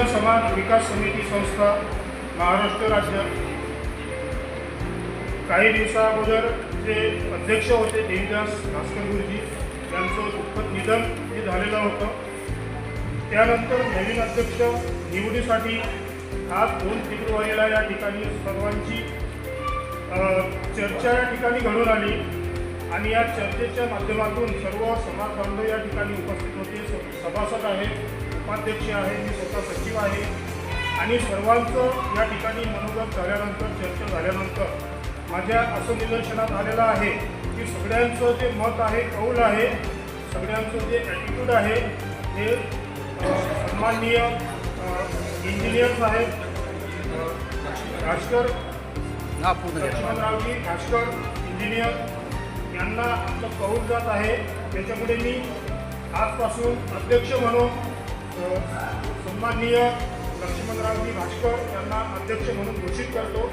भिल्ल समाज विकास समिती संस्था महाराष्ट्र राज्य. काही दिवसाअगोदर जे अध्यक्ष होते देवीदास भास्कर गुरुजी यांचं दुःखद निधन हे झालेलं होतं. त्यानंतर नवीन अध्यक्ष निवडीसाठी आज दोन फेब्रुवारीला या ठिकाणी सर्वांची चर्चा या ठिकाणी घडून आली आणि या चर्चेच्या माध्यमातून सर्व समाज या ठिकाणी उपस्थित होते. स- सभासद आहेत. उपाध्यक्ष आहे मी स्वतः सचिव आहे. आणि सर्वांचं या ठिकाणी मनोगत झाल्यानंतर चर्चा झाल्यानंतर माझ्या असं निदर्शनात आलेलं आहे की सगळ्यांचं जे मत आहे कौल आहे सगळ्यांचं जे ॲटिट्यूड आहे ते सन्माननीय इंजिनियर्स आहेत. भास्कर लक्ष्मणरावजी भास्कर इंजिनियर यांना आमचं कौल जात आहे. त्याच्यामुळे मी आजपासून अध्यक्ष म्हणून सन्माननीय लक्ष्मणरावजी भास्कर यांना अध्यक्ष म्हणून घोषित करतो.